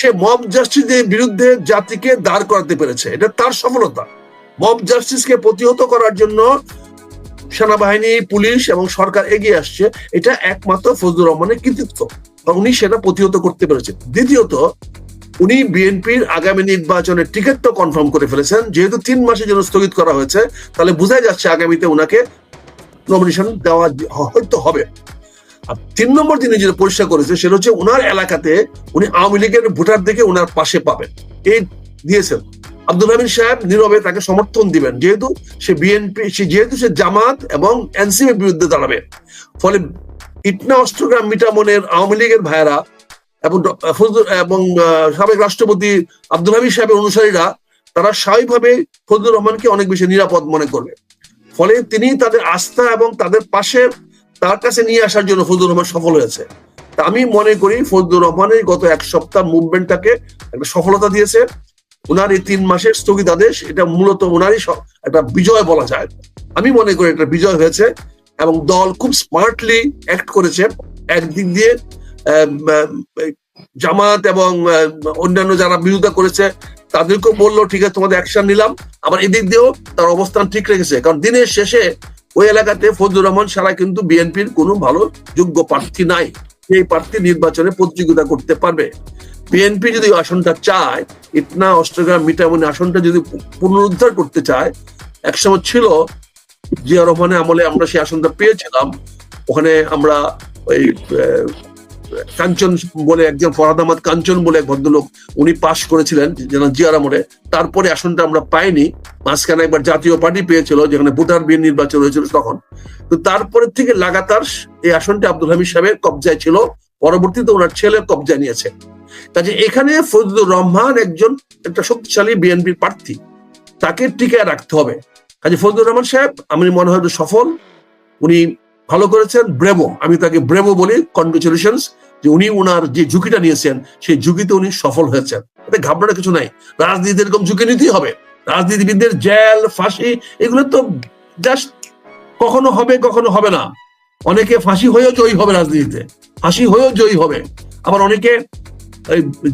সে mob জাস্টিসের বিরুদ্ধে জাতিকে দাঁড় করাতে পেরেছে। এটা তার সফলতা। মব জাস্টিসকে প্রতিহত করার জন্য সেনাবাহিনী, পুলিশ এবং সরকার এগিয়ে আসছে। এটা একমাত্র ফজলুর রহমানের কৃতিত্ব উনি সেটা প্রতিহত করতে পেরেছেন দ্বিতীয়ত, উনি বিএনপির আগামী নির্বাচনের টিকিটটা কনফার্ম করে ফেলেছেন। যেহেতু তিন মাসের জন্য স্থগিত করা হয়েছে, তাহলে বোঝাই যাচ্ছে আগামীতে উনাকে নমিনেশন দেওয়া হয়তো হবে। আর তিন নম্বর তিনি যেটা পরিষ্কার করেছে, সেটা হচ্ছে ওনার এলাকাতে উনি আওয়ামী লীগের ভোটার দেখে ওনার পাশে পাবেন। এই দিয়েছেন। আব্দুল হামিদ সাহেব নীরবে তাকে সমর্থন দিবেন, যেহেতু সে বিএনপি সে যেহেতু সে জামাত এবং এনসিপির বিরুদ্ধে দাঁড়াবে। ফলে ইটনা অস্ট্রগ্রাম মিটামনের আওয়ামী লীগের ভাইয়েরা এবং এবং সাবেক রাষ্ট্রপতি আব্দুল হামিদ সাহেবের অনুসারীরা, তারা স্বাভাবিকভাবে ফজলুর রহমানকে অনেক বেশি নিরাপদ মনে করবে। ফলে তিনি তাদের আস্থা এবং তাদের পাশে তার কাছে নিয়ে আসার জন্য ফজলুর রহমান সফল হয়েছে। তা আমি মনে করি ফজলুর রহমানের গত এক সপ্তাহ মুভমেন্টটাকে একটা সফলতা দিয়েছে। ওনার এই তিন মাসের স্থগিতাদেশ, এটা মূলত ওনারই একটা বিজয় বলা যায়। আমি মনে করি একটা বিজয় হয়েছে এবং দল খুব স্মার্টলি অ্যাক্ট করেছে। একদিক দিয়ে জামাত এবং অন্যান্য যারা বিরোধিতা করেছে, তাদেরকেও বলল, ঠিক আছে, তোমাদের অ্যাকশন নিলাম। আবার এদিক দিয়েও তার অবস্থান ঠিক রেখেছে। কারণ দিনের শেষে ওই এলাকাতে ফজলুর রহমান সারা কিন্তু বিএনপির কোনো ভালো যোগ্য প্রার্থী নাই। সেই প্রার্থী নির্বাচনে প্রতিযোগিতা করতে পারবে। বিএনপি যদি আসনটা চায়, ইটনা অস্ট্রেলিয়া মিটামনি আসনটা যদি পুনরুদ্ধার করতে চায়, একসময় ছিল জিয়া রহমানের আমলে আমরা সেই আসনটা পেয়েছিলাম। ওখানে আমরা ওই কাঞ্চন বলে একজন, ফরহাদ আহমদ কাঞ্চন বলে এক ভদ্রলোক, উনি পাশ করেছিলেন যেন জিয়ার আমলে। তারপরে আসনটা আমরা পাইনি। মাঝখানে একবার জাতীয় পার্টি পেয়েছিল, যেখানে ভোটার বিয়ে নির্বাচন হয়েছিল তখন। তো তারপরে থেকে লাগাতার এই আসনটা আব্দুল হামিদ সাহেবের কবজায় ছিল। পরবর্তীতে ওনার ছেলে কবজায় নিয়েছে। কাজে এখানে ফজলুর রহমান একজন একটা শক্তিশালী বিএনপির প্রার্থী। তাকে টিকে রাখতে হবে। কাজে ফজলুর রহমান সাহেব, আমি মনে হয় সফল। উনি ভালো করেছেন, ব্রেভো। আমি তাকে ব্রেভো বলি কনগ্রেচুলেশন যে উনি উনার যে ঝুঁকিটা নিয়েছেন সেই ঝুঁকিতে উনি সফল হয়েছেন। এতে ঘাবড়ানোর কিছু নাই। রাজনীতি এরকম ঝুঁকি নিতেই হবে। রাজনীতিবিদদের জেল ফাঁসি এগুলো তো জাস্ট কখনো হবে কখনো হবে না। অনেকে ফাঁসি হয়েও জয়ী হবে রাজনীতিতে। ফাঁসি হয়েও জয়ী হবে। আবার অনেকে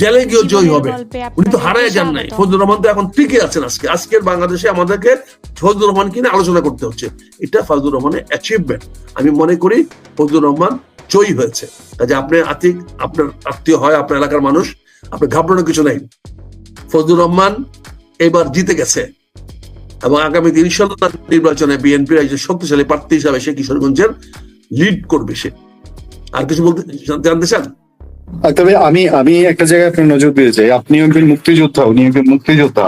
জেলে গিয়েও জয়ী হবে। উনি তো হারায় যান নাই। ফজলুর রহমান তো এখন টিকে আছেন আজকে। আজকের বাংলাদেশে আমাদেরকে ফজলুর রহমান কিনে আলোচনা করতে হচ্ছে। এটা ফজলুর রহমানের অ্যাচিভমেন্ট আমি মনে করি ফজলুর রহমান জয়ী হয়েছে। কাজে আপনি আতিক, আপনার আত্মীয় হয়, আপনার এলাকার মানুষ আপনার ঘাবড়ানোর কিছু নেই। ফজলুর রহমান এবার জিতে গেছে। এবং আগামী ইনশাল্লাহ তার নির্বাচনে বিএনপির একজন শক্তিশালী প্রার্থী হিসাবে সে কিশোরগঞ্জের লিড করবে সে। আর কিছু বলতে জানতে চান? তবে আমি আমি একটা জায়গায় আপনার নজর দিয়ে যাই। আপনি একজন মুক্তিযোদ্ধা, উনি একজন মুক্তিযোদ্ধা।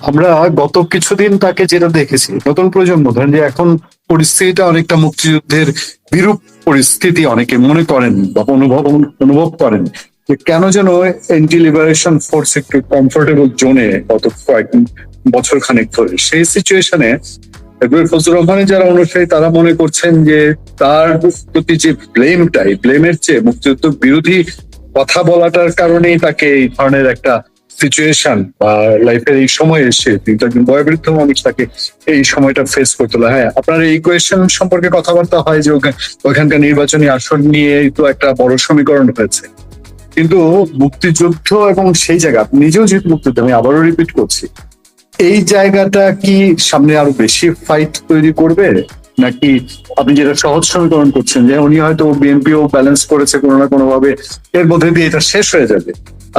আমরা গত কিছুদিন তাকে যেটা দেখেছি, নতুন প্রজন্ম, ধরেন যে এখন পরিস্থিতিটা অনেকটা মুক্তিযুদ্ধের বিরূপ পরিস্থিতি অনেকে মনে করেন বা অনুভব অনুভব করেন যে কেন যেন এন্টি লিবারেশন ফোর্স একটু কমফোর্টেবল জোনে গত কয়েক বছর খানেক ধরে। সেই সিচুয়েশনে ফজলুর রহমানের যারা অনুসারী, তারা মনে করছেন যে তার প্রতি যে ব্লেমটাই ব্লেমের চেয়ে মুক্তিযুদ্ধ বিরোধী কথা বলাটার কারণেই তাকে এই ধরনের একটা সিচুয়েশন বা লাইফের এই সময় এসে তিনি তো একজন বয়োবৃদ্ধ মানুষ, তাকে এই সময়টা ফেস করতে হলো হ্যাঁ আপনার এই কোয়েশ্চেন সম্পর্কে কথাবার্তা হয় যে ওখানকার নির্বাচনী আসন নিয়ে তো একটা বড় সমীকরণ হয়েছে। কিন্তু মুক্তিযুদ্ধ এবং সেই জায়গা নিজেও যেহেতু মুক্তিযুদ্ধ, আমি আবারও রিপিট করছি, এই জায়গাটা কি সামনে আরও বেশি ফাইট তৈরি করবে? নাকি আপনি যেটা সহজ সমীকরণ করছেন, যে উনি হয়তো বিএনপিও ব্যালেন্স করেছে কোনো না কোনো ভাবে এর মধ্যে দিয়ে এটা শেষ হয়ে যাবে।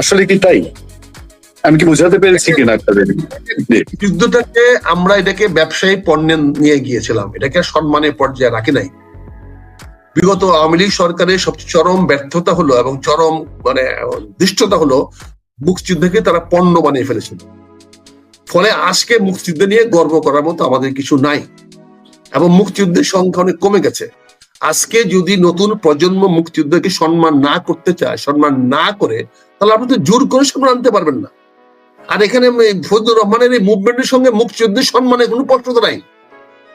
আসলে কি তাই? আমি কি বোঝাতে পেরেছি কিনা আপনাদের যুদ্ধটাকে আমরা এটাকে ব্যবসায়ী পণ্যে নিয়ে গিয়েছিলাম। এটাকে সম্মানের পর্যায়ে রাখি নাই। বিগত আওয়ামী লীগ সরকারের সবচেয়ে চরম ব্যর্থতা হলো এবং চরম মানে দৃষ্টতা হলো মুক্তিযুদ্ধকে তারা পণ্য বানিয়ে ফেলেছিল। ফলে আজকে মুক্তিযুদ্ধ নিয়ে গর্ব করার মতো আমাদের কিছু নাই। এবং মুক্তিযুদ্ধের সংখ্যা অনেক কমে গেছে। আজকে যদি নতুন প্রজন্ম মুক্তিযুদ্ধকে সম্মান না করতে চায় সম্মান না করে তাহলে আপনি তো জোর করে সম্মান আনতে পারবেন না। আর এখানে ফজলুর রহমানের এই মুভমেন্টের সঙ্গে মুক্তিযুদ্ধের সম্মানে কোনো প্রশ্ন নাই।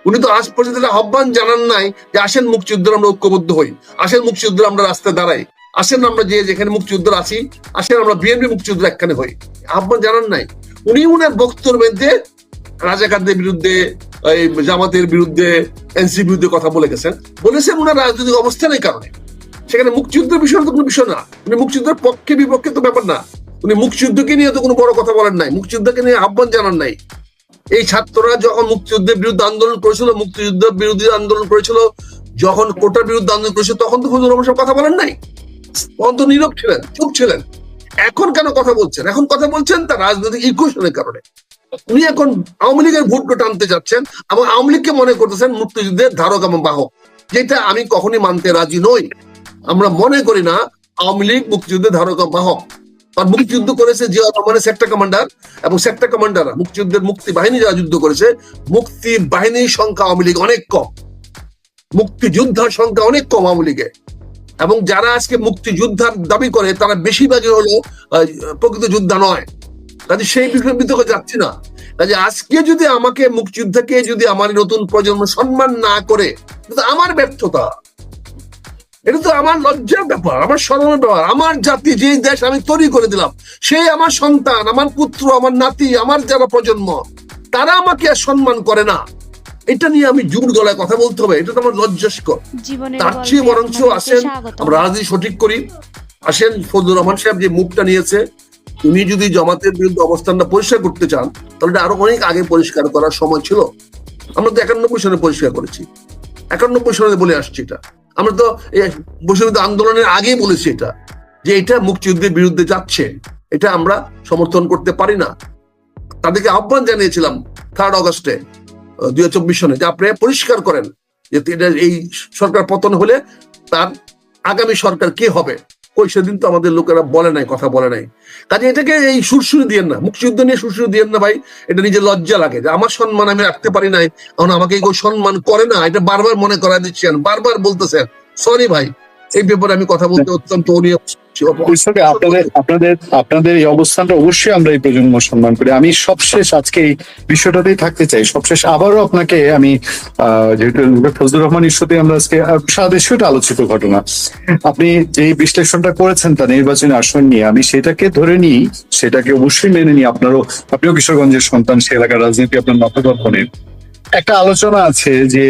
উনি তো আজ পর্যন্ত আহ্বান জানান নাই যে আসেন মুক্তিযুদ্ধের আমরা ঐক্যবদ্ধ হই, আসেন মুক্তিযুদ্ধের আমরা রাস্তায় দাঁড়াই, আসেন আমরা যে যেখানে মুক্তিযুদ্ধ আছি, আসেন আমরা বিএনপি মুক্তিযুদ্ধ একখানে হই। আহ্বান জানান নাই। উনি উনার বক্তব্যের মধ্যে রাজাকারদের বিরুদ্ধে, এই জামাতের বিরুদ্ধে এনসি বিরুদ্ধে কথা বলে গেছেন। বলেছেন উনার রাজনৈতিক অবস্থানের কারণে। সেখানে মুক্তিযুদ্ধের বিষয় তো কোনো বিষয় না। উনি মুক্তিযুদ্ধের পক্ষে বিপক্ষে তো ব্যাপার না। উনি মুক্তিযুদ্ধকে নিয়ে তো কোনো বড় কথা বলেন নাই, মুক্তিযুদ্ধকে নিয়ে আহ্বান জানান নাই। এই ছাত্ররা যখন মুক্তিযুদ্ধের বিরুদ্ধে আন্দোলন করেছিল, মুক্তিযুদ্ধ বিরোধী আন্দোলন করেছিল, যখন কোটার বিরুদ্ধে আন্দোলন করেছিল, তখন তো ফজলুর রহমান কথা বলেন নাই। তখন তো নীরব ছিলেন, চুপ ছিলেন। এখন কেন কথা বলছেন? এখন কথা বলছেন তার রাজনৈতিক ইকুয়েশনের কারণে। উনি এখন আওয়ামী লীগের ভোটটা টানতে যাচ্ছেন এবং আওয়ামী লীগকে মনে করতেছেন মুক্তিযুদ্ধের ধারক এবং বাহক, যেটা আমি কখনই মানতে রাজি নই। আমরা মনে করি না আওয়ামী লীগ মুক্তিযুদ্ধের ধারক এবং বাহক। আর মুক্তিযুদ্ধ করেছে জিয়া রহমানের সেক্টর কমান্ডার এবং সেক্টর কমান্ডার মুক্তিযুদ্ধের মুক্তি বাহিনী যারা যুদ্ধ করেছে মুক্তি বাহিনীর সংখ্যা আওয়ামী লীগ অনেক কম। মুক্তিযোদ্ধার সংখ্যা অনেক কম আওয়ামী লীগে। এবং যারা আজকে মুক্তিযোদ্ধার দাবি করে, তারা বেশিরভাগই হলো প্রকৃত যোদ্ধা নয়। কাজে সেই বিষয়ে বিতর্ক যাচ্ছি না। কাজে আজকে যদি আমাকে মুক্তিযুদ্ধকে যদি আমার নতুন প্রজন্ম সম্মান না করে আমার ব্যর্থতা। এটা তো আমার লজ্জার ব্যাপার আমার স্মরণের ব্যাপার। আমার জাতি যে দেশ আমি তৈরি করে দিলাম সেই আমার সন্তান আমার পুত্র আমার নাতি আমার যারা প্রজন্ম তারা আমাকে আর সম্মান করে না। এটা নিয়ে আমি জোর গলায় কথা বলতে হবে এটা তো আমার লজ্জাস্কর তার চেয়ে বরঞ্চ আসেন আমরা রাজনীতি সঠিক করি। আসেন ফজলুর রহমান সাহেব যে মুখটা নিয়েছে উনি যদি জমাতের বিরুদ্ধে অবস্থানটা পরিষ্কার করতে চান তাহলে এটা আরও অনেক আগে পরিষ্কার করার সময় ছিল। আমরা তো একানব্বই সনে পরিষ্কার করেছি। একানব্বই সনে বলে আসছি এটা। আমরা তো এই আন্দোলনের আগেই বলেছি এটা, যে এটা মুক্তিযুদ্ধের বিরুদ্ধে যাচ্ছে, এটা আমরা সমর্থন করতে পারি না। তাদেরকে আহ্বান জানিয়েছিলাম থার্ড অগস্টে দুই হাজার চব্বিশ সনে, যে আপনি পরিষ্কার করেন যে এই সরকার পতন হলে তার আগামী সরকার কে হবে। ওই সেদিন তো আমাদের লোকেরা বলে নাই, কথা বলে নাই। কাজে এটাকে এই সুরসুরি দিয়েন না, মুক্তিযুদ্ধ নিয়ে সুরসুরি দিয়েন না ভাই, এটা নিজে লজ্জা লাগে যে আমার সম্মান আমি রাখতে পারি নাই কারণ আমাকে কেউ সম্মান করে না, এটা বারবার মনে করা দিচ্ছেন, বারবার বলতেছেন। সরি ভাই, এই ব্যাপারে আমি কথা বলতে অত্যন্ত অনিয়ম আপনাদের আপনাদের আপনাদের এই অবস্থানটা অবশ্যই আমরা এই প্রজন্ম সম্মান করি। আমি সবশেষ আজকে এই বিষয়টাতেই থাকতে চাই। সবশেষ আবারও আপনাকে আমি যেহেতু ফজলুর রহমান ইস্যুতে আমরা আজকে সারা দেশে এটা আলোচিত ঘটনা। আপনি যে বিশ্লেষণটা করেছেন তা নির্বাচনী আসন নিয়ে, আমি সেটাকে ধরে নিই, সেটাকে অবশ্যই মেনে নিই। আপনারও, আপনিও কিশোরগঞ্জের সন্তান, সে এলাকার রাজনীতি আপনার নখদর্পণে একটা আলোচনা আছে যে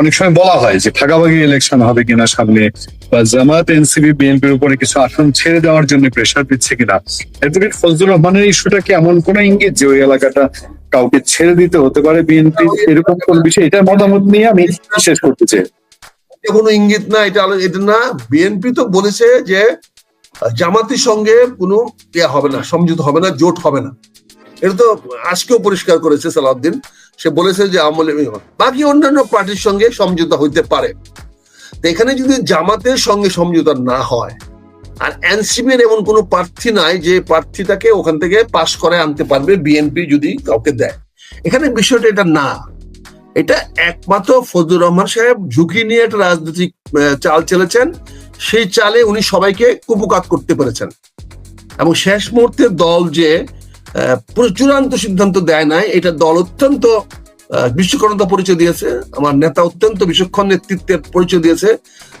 অনেক সময় বলা হয় যে ভাগাভাগি ইলেকশন হবে কিনা সামনে, বা জামাত এনসিবি বিএনপির উপরে কিছু আসন ছেড়ে দেওয়ার জন্য প্রেশার দিচ্ছে কিনা। এদিকে ফজলুর রহমানের ইস্যুটা কি এমন কোন ইঙ্গিত যে ওই এলাকাটা কাউকে ছেড়ে দিতে হতে পারে বিএনপি? এরকম কোন বিষয়? এটা মতামত নিয়ে আমি শেষ করতে চাই। কোনো ইঙ্গিত না, এটা এটা না। বিএনপি তো বলেছে যে জামাতের সঙ্গে কোনো ইয়া হবে না, সমঝোতা হবে না, জোট হবে না। এটা তো আজকেও পরিষ্কার করেছে সালাউদ্দিন। সে বলেছে যে আমলে বাকি অন্যান্য পার্টির সঙ্গে সমঝোতা হইতে পারে। এখানে যদি জামাতের সঙ্গে সমঝোতা না হয়, আর এনসিপির এমন কোনো প্রার্থী নাই যে প্রার্থীটাকে ওখান থেকে পাশ করে আনতে পারবে, বিএনপি যদি কাউকে দেয়। এখানে বিষয়টা এটা না। এটা একমাত্র ফজলুর রহমান সাহেব ঝুঁকি নিয়ে একটা রাজনৈতিক চাল চলেছেন। সেই চালে উনি সবাইকে কুপকাত করতে পেরেছেন। এবং শেষ মুহূর্তে দল যে চূড়ান্ত সিদ্ধান্ত দেয় নাই। এটা দল অত্যন্ত আহ, বিশ্বক্ষণতা পরিচয় দিয়েছে। আমার নেতা অত্যন্ত বিচক্ষণ নেতৃত্বের পরিচয় দিয়েছে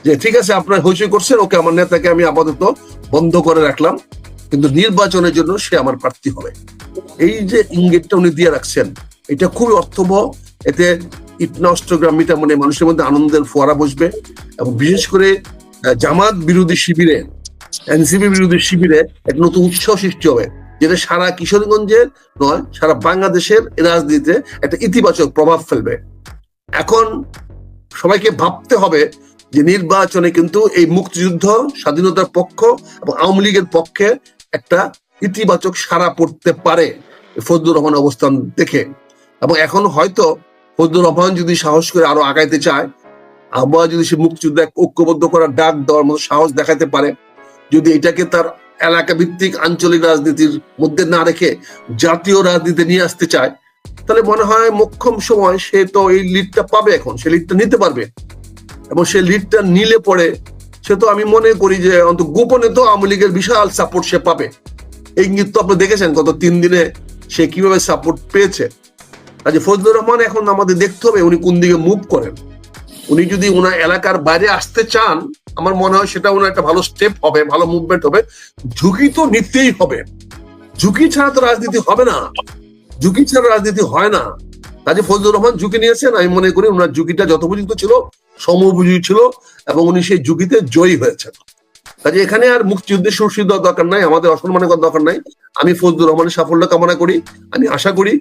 যে ঠিক আছে আপনার হইচই করছেন ওকে আমার নেতাকে আমি আপাতত বন্ধ করে রাখলাম। কিন্তু নির্বাচনের জন্য সে আমার প্রার্থী হবে। এই যে ইঙ্গিতটা উনি দিয়ে রাখছেন এটা খুবই অর্থবহ। এতে ইটনষ্টগ্রাম মিটা মানে মানুষের মধ্যে আনন্দের ফোয়ারা বসবে এবং বিশেষ করে জামাত বিরোধী শিবিরে এনসিপি বিরোধী শিবিরে এক নতুন উৎসাহ সৃষ্টি হবে। যেটা সারা কিশোরগঞ্জের নয়, সারা বাংলাদেশের রাজনীতিতে একটা ইতিবাচক প্রভাব ফেলবে। এখন সবাইকে ভাবতে হবে যে নির্বাচনে কিন্তু এই মুক্তিযুদ্ধ, স্বাধীনতার পক্ষ এবং আওয়ামী লীগের পক্ষে একটা ইতিবাচক সারা পড়তে পারে ফজলুর রহমান অবস্থান দেখে। এবং এখন হয়তো ফজলুর রহমান যদি সাহস করে আরও আগাইতে চায় আবহাওয়া যদি সে মুক্তিযুদ্ধ ঐক্যবদ্ধ করার ডাক দেওয়ার মতো সাহস দেখাতে পারে, যদি এটাকে তার এলাকা ভিত্তিক আঞ্চলিক রাজনীতির মধ্যে না রেখে জাতীয় রাজনীতি নিয়ে আসতে চায়, তাহলে মনে হয় মোক্ষম সময় সে তো এই লিডটা পাবে এখন, সে লিডটা নিতে পারবে। এবং সে লিডটা নিলে পরে সে তো আমি মনে করি যে অন্তত গোপনে তো আওয়ামী লীগের বিশাল সাপোর্ট সে পাবে। এই ইঙ্গিত তো আপনি দেখেছেন, গত তিন দিনে সে কীভাবে সাপোর্ট পেয়েছে। কাজে ফজলুর রহমান এখন আমাদের দেখতে হবে উনি কোন দিকে মুভ করেন। উনি যদি ওনার এলাকার বাইরে আসতে চান আমার মনে হয় সেটা ওনার একটা ভালো স্টেপ হবে, ভালো মুভমেন্ট হবে। ঝুঁকি তো নিতেই হবে। ঝুঁকি ছাড়া তো রাজনীতি হবে না। ঝুঁকি ছাড়া রাজনীতি হয় না। কাজে ফজলুর রহমান ঝুঁকি নিয়েছেন, আমি মনে করি ওনার ঝুঁকিটা যথোপযুক্ত ছিল সমুপযোগী ছিল, এবং উনি সেই ঝুঁকিতে জয়ী হয়েছেন। কাজে এখানে আর মুক্তিযুদ্ধের সুরসি দেওয়ার দরকার নাই, আমাদের অসম্মানের দরকার নাই। আমি ফজলুর রহমানের সাফল্য কামনা করি, আমি আশা করি